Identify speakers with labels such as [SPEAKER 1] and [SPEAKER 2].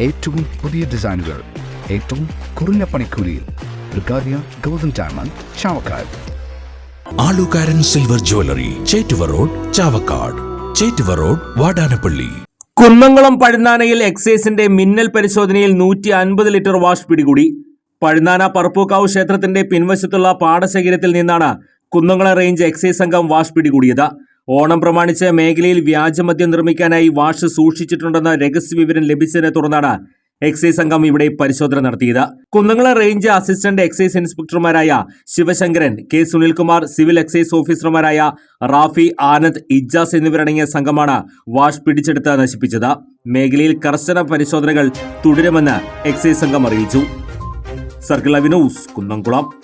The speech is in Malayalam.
[SPEAKER 1] ഏറ്റവും പുതിയ ഡിസൈനുകൾ ഏറ്റവും കുറഞ്ഞ പണിക്കൂലിയിൽ golden diamond Chavakkad.
[SPEAKER 2] ആലുകാരൻ silver jewellery Chettuva road Chavakkad. Chettuva road Vadanappally.
[SPEAKER 3] Kunnamkulam പഴുന്നാനയിൽ എക്സൈസിന്റെ മിന്നൽ പരിശോധനയിൽ നൂറ്റി അൻപത് ലിറ്റർ വാഷ് പിടികൂടി. പഴുന്നാന പറപ്പൂക്കാവ് ക്ഷേത്രത്തിന്റെ പിൻവശത്തുള്ള പാടശേഖരത്തിൽ നിന്നാണ് കുന്നംകുളം റേഞ്ച് എക്സൈസ് സംഘം വാഷ് പിടികൂടിയത്. ഓണം പ്രമാണിച്ച് മേഖലയിൽ വ്യാജമദ്യം നിർമ്മിക്കാനായി വാഷ് സൂക്ഷിച്ചിട്ടുണ്ടെന്ന രഹസ്യ വിവരം ലഭിച്ചതിനെ തുടർന്നാണ് എക്സൈസ് സംഘം ഇവിടെ പരിശോധന നടത്തിയത്. കുന്നംകുള range assistant excise ഇൻസ്പെക്ടർമാരായ Sivasankaran K Sunilkumar civil excise ഓഫീസർമാരായ റാഫി ആനന്ദ് ഇജാസ് എന്നിവരടങ്ങിയ സംഘമാണ് വാഷ് പിടിച്ചെടുത്ത് നശിപ്പിച്ചത്. മേഖലയിൽ കർശന പരിശോധനകൾ തുടരുമെന്ന് എക്സൈസ് സംഘം അറിയിച്ചു. Circle news Kunnamkulam.